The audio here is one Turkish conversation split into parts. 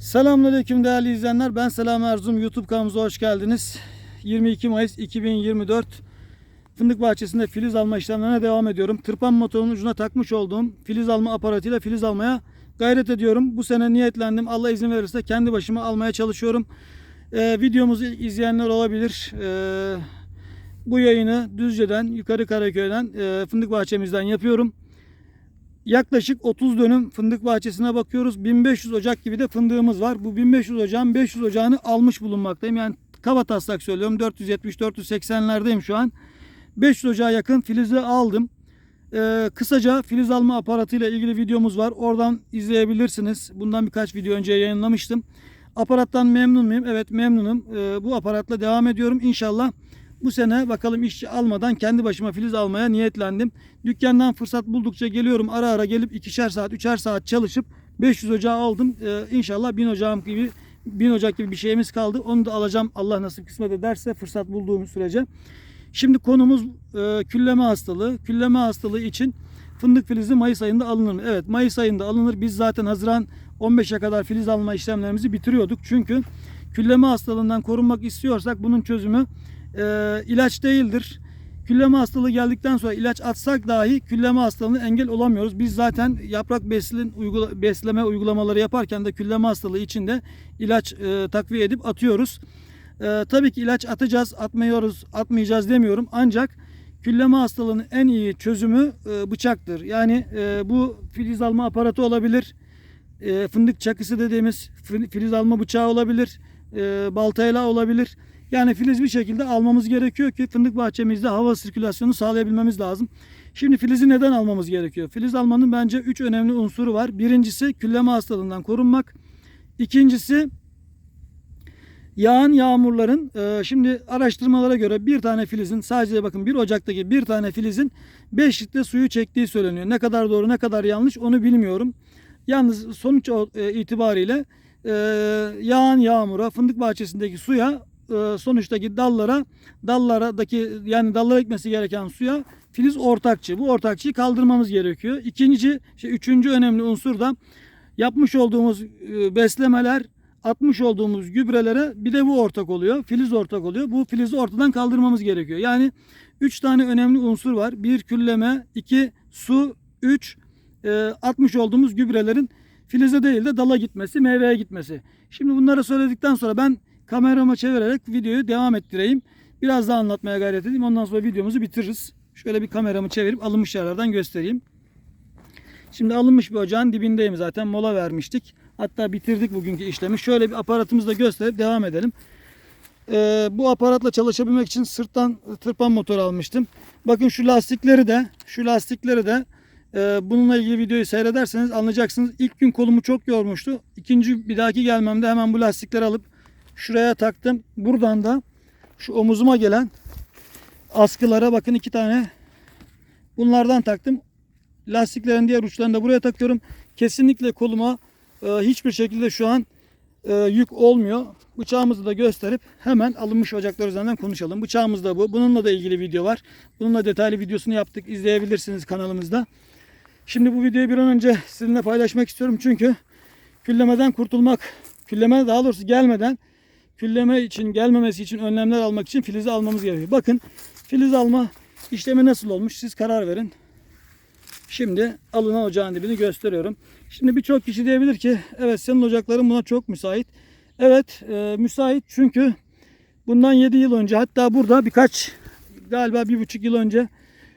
Selamünaleyküm değerli izleyenler. Ben Selam Erzum. YouTube kanalımıza hoş geldiniz. 22 Mayıs 2024 Fındık bahçesinde filiz alma işlemlerine devam ediyorum. Tırpan motorunun ucuna takmış olduğum filiz alma aparatıyla filiz almaya gayret ediyorum. Bu sene niyetlendim. Allah izin verirse kendi başıma almaya çalışıyorum. Ee, videomuzu izleyenler olabilir. Ee, bu yayını Düzce'den, Yukarı Karaköy'den, e, fındık bahçemizden yapıyorum. Yaklaşık 30 dönüm fındık bahçesine bakıyoruz. 1500 ocak gibi de fındığımız var. Bu 1500 ocağın 500 ocağını almış bulunmaktayım. Yani kaba taslak söylüyorum 470-480'lerdeyim şu an. 500 ocağa yakın filizi aldım. Ee, kısaca filiz alma aparatıyla ilgili videomuz var. Oradan izleyebilirsiniz. Bundan birkaç video önce yayınlamıştım. Aparattan memnun muyum? Evet memnunum. Ee, bu aparatla devam ediyorum. İnşallah bu sene bakalım işçi almadan kendi başıma filiz almaya niyetlendim. Dükkandan fırsat buldukça geliyorum. Ara ara gelip ikişer saat, üçer saat çalışıp 500 ocağı aldım. Ee, inşallah 1000 ocağım gibi 1000 ocak gibi bir şeyimiz kaldı. Onu da alacağım Allah nasip kısmet ederse fırsat bulduğum sürece. Şimdi konumuz e, külleme hastalığı. Külleme hastalığı için fındık filizi Mayıs ayında alınır mı? Evet Mayıs ayında alınır. Biz zaten Haziran 15'e kadar filiz alma işlemlerimizi bitiriyorduk. Çünkü külleme hastalığından korunmak istiyorsak bunun çözümü e, ilaç değildir. Külleme hastalığı geldikten sonra ilaç atsak dahi külleme hastalığına engel olamıyoruz. Biz zaten yaprak beslin, uygula, besleme uygulamaları yaparken de külleme hastalığı için de ilaç e, takviye edip atıyoruz. E, tabii ki ilaç atacağız, atmıyoruz, atmayacağız demiyorum. Ancak külleme hastalığının en iyi çözümü e, bıçaktır. Yani e, bu filiz alma aparatı olabilir. E, fındık çakısı dediğimiz fi- filiz alma bıçağı olabilir. E, baltayla olabilir. Yani filiz bir şekilde almamız gerekiyor ki fındık bahçemizde hava sirkülasyonu sağlayabilmemiz lazım. Şimdi filizi neden almamız gerekiyor? Filiz almanın bence 3 önemli unsuru var. Birincisi külleme hastalığından korunmak. İkincisi yağan yağmurların e, şimdi araştırmalara göre bir tane filizin sadece bakın bir ocaktaki bir tane filizin 5 litre suyu çektiği söyleniyor. Ne kadar doğru ne kadar yanlış onu bilmiyorum. Yalnız sonuç e, itibariyle e, yağan yağmura fındık bahçesindeki suya e, sonuçtaki dallara dallardaki yani dallara gitmesi gereken suya filiz ortakçı. Bu ortakçıyı kaldırmamız gerekiyor. İkinci, şey, üçüncü önemli unsur da yapmış olduğumuz e, beslemeler, atmış olduğumuz gübrelere bir de bu ortak oluyor. Filiz ortak oluyor. Bu filizi ortadan kaldırmamız gerekiyor. Yani üç tane önemli unsur var. Bir külleme, iki su, üç e, atmış olduğumuz gübrelerin filize değil de dala gitmesi, meyveye gitmesi. Şimdi bunları söyledikten sonra ben kameramı çevirerek videoyu devam ettireyim. Biraz daha anlatmaya gayret edeyim. Ondan sonra videomuzu bitiririz. Şöyle bir kameramı çevirip alınmış yerlerden göstereyim. Şimdi alınmış bir ocağın dibindeyim zaten. Mola vermiştik. Hatta bitirdik bugünkü işlemi. Şöyle bir aparatımızı da gösterip devam edelim. Ee, bu aparatla çalışabilmek için sırttan tırpan motor almıştım. Bakın şu lastikleri de şu lastikleri de e, bununla ilgili videoyu seyrederseniz anlayacaksınız. İlk gün kolumu çok yormuştu. İkinci bir dahaki gelmemde hemen bu lastikleri alıp şuraya taktım. Buradan da şu omuzuma gelen askılara bakın iki tane bunlardan taktım. Lastiklerin diğer uçlarını da buraya takıyorum. Kesinlikle koluma e, hiçbir şekilde şu an e, yük olmuyor. Bıçağımızı da gösterip hemen alınmış ocaklar üzerinden konuşalım. Bıçağımız da bu. Bununla da ilgili video var. Bununla detaylı videosunu yaptık. İzleyebilirsiniz kanalımızda. Şimdi bu videoyu bir an önce sizinle paylaşmak istiyorum. Çünkü küllemeden kurtulmak, külleme daha doğrusu gelmeden külleme için gelmemesi için önlemler almak için filizi almamız gerekiyor. Bakın filiz alma işlemi nasıl olmuş siz karar verin. Şimdi alınan ocağın dibini gösteriyorum. Şimdi birçok kişi diyebilir ki evet senin ocakların buna çok müsait. Evet e, müsait çünkü bundan 7 yıl önce hatta burada birkaç galiba bir buçuk yıl önce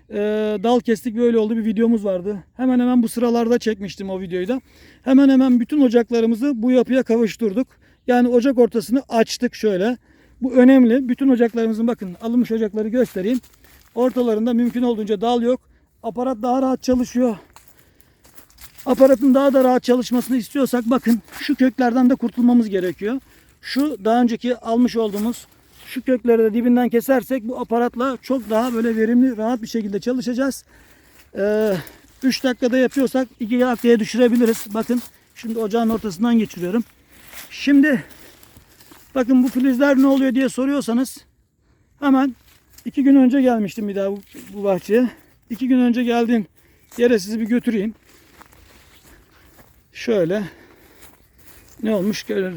e, dal kestik böyle oldu bir videomuz vardı. Hemen hemen bu sıralarda çekmiştim o videoyu da. Hemen hemen bütün ocaklarımızı bu yapıya kavuşturduk. Yani ocak ortasını açtık şöyle. Bu önemli. Bütün ocaklarımızın bakın alınmış ocakları göstereyim. Ortalarında mümkün olduğunca dal yok. Aparat daha rahat çalışıyor. Aparatın daha da rahat çalışmasını istiyorsak bakın şu köklerden de kurtulmamız gerekiyor. Şu daha önceki almış olduğumuz şu kökleri de dibinden kesersek bu aparatla çok daha böyle verimli rahat bir şekilde çalışacağız. 3 dakikada yapıyorsak 2 dakikaya düşürebiliriz. Bakın şimdi ocağın ortasından geçiriyorum. Şimdi bakın bu filizler ne oluyor diye soruyorsanız hemen 2 gün önce gelmiştim bir daha bu, bu bahçeye. 2 gün önce geldiğim yere sizi bir götüreyim. Şöyle ne olmuş? Gör-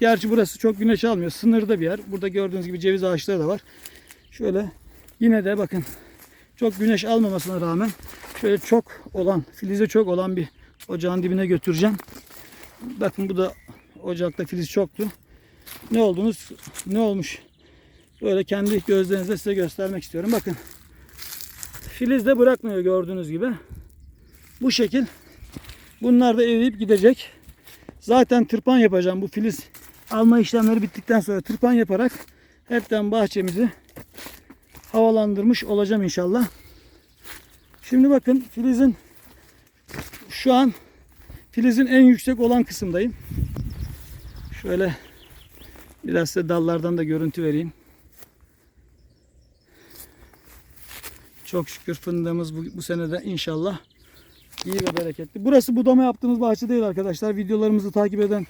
Gerçi burası çok güneş almıyor. Sınırda bir yer. Burada gördüğünüz gibi ceviz ağaçları da var. Şöyle yine de bakın çok güneş almamasına rağmen şöyle çok olan, filize çok olan bir ocağın dibine götüreceğim. Bakın bu da ocakta filiz çoktu. Ne oldunuz? Ne olmuş? Böyle kendi gözlerinizle size göstermek istiyorum. Bakın. Filiz de bırakmıyor gördüğünüz gibi. Bu şekil. Bunlar da eriyip gidecek. Zaten tırpan yapacağım. Bu filiz alma işlemleri bittikten sonra tırpan yaparak hepten bahçemizi havalandırmış olacağım inşallah. Şimdi bakın filizin şu an filizin en yüksek olan kısımdayım. Şöyle biraz size dallardan da görüntü vereyim. Çok şükür fındığımız bu, bu sene de inşallah iyi ve bereketli. Burası budama yaptığımız bahçe değil arkadaşlar. Videolarımızı takip eden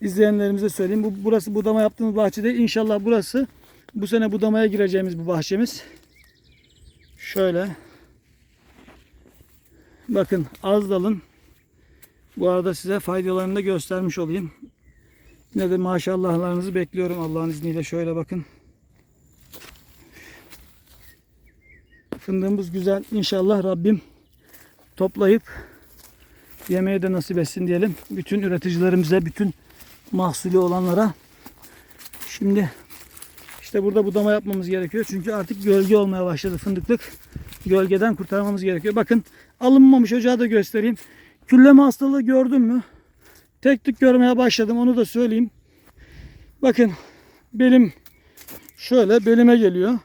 izleyenlerimize söyleyeyim. Bu, burası budama yaptığımız bahçe değil. İnşallah burası bu sene budamaya gireceğimiz bu bahçemiz. Şöyle. Bakın az dalın. Bu arada size faydalarını da göstermiş olayım. Yine de maşallahlarınızı bekliyorum Allah'ın izniyle. Şöyle bakın. Fındığımız güzel. İnşallah Rabbim toplayıp yemeye de nasip etsin diyelim. Bütün üreticilerimize, bütün mahsulü olanlara. Şimdi işte burada budama yapmamız gerekiyor. Çünkü artık gölge olmaya başladı fındıklık. Gölgeden kurtarmamız gerekiyor. Bakın alınmamış ocağı da göstereyim. Külleme hastalığı gördüm mü? Tek tük görmeye başladım. Onu da söyleyeyim. Bakın belim şöyle belime geliyor.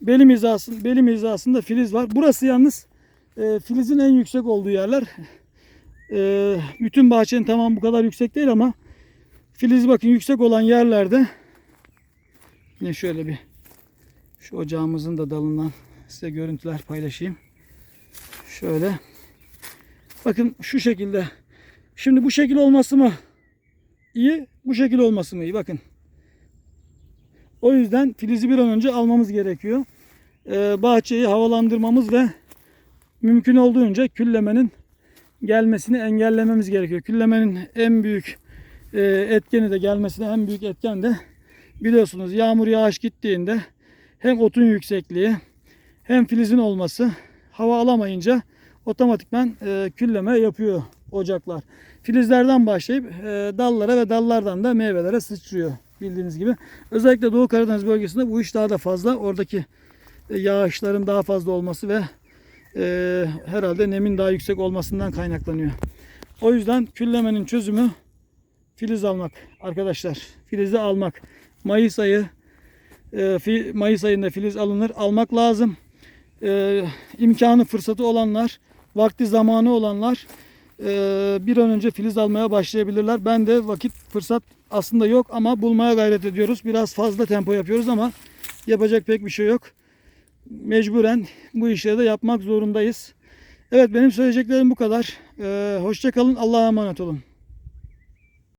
Belim hizasında, belim hizasında filiz var. Burası yalnız e, filizin en yüksek olduğu yerler. E, bütün bahçenin tamam bu kadar yüksek değil ama filiz bakın yüksek olan yerlerde yine şöyle bir şu ocağımızın da dalından size görüntüler paylaşayım. Şöyle. Bakın şu şekilde. Şimdi bu şekil olması mı iyi, bu şekil olması mı iyi? Bakın. O yüzden filizi bir an önce almamız gerekiyor. Ee, bahçeyi havalandırmamız ve mümkün olduğunca küllemenin gelmesini engellememiz gerekiyor. Küllemenin en büyük e, etkeni de gelmesine en büyük etken de biliyorsunuz yağmur yağış gittiğinde hem otun yüksekliği hem filizin olması hava alamayınca otomatikman e, külleme yapıyor ocaklar. Filizlerden başlayıp e, dallara ve dallardan da meyvelere sıçrıyor bildiğiniz gibi. Özellikle Doğu Karadeniz bölgesinde bu iş daha da fazla. Oradaki yağışların daha fazla olması ve herhalde nemin daha yüksek olmasından kaynaklanıyor. O yüzden küllemenin çözümü filiz almak arkadaşlar. Filizi almak. Mayıs ayı e, Mayıs ayında filiz alınır. Almak lazım. E, imkanı fırsatı olanlar, vakti zamanı olanlar e, bir an önce filiz almaya başlayabilirler. Ben de vakit fırsat aslında yok ama bulmaya gayret ediyoruz. Biraz fazla tempo yapıyoruz ama yapacak pek bir şey yok. Mecburen bu işleri de yapmak zorundayız. Evet benim söyleyeceklerim bu kadar. Ee, hoşça kalın. Allah'a emanet olun.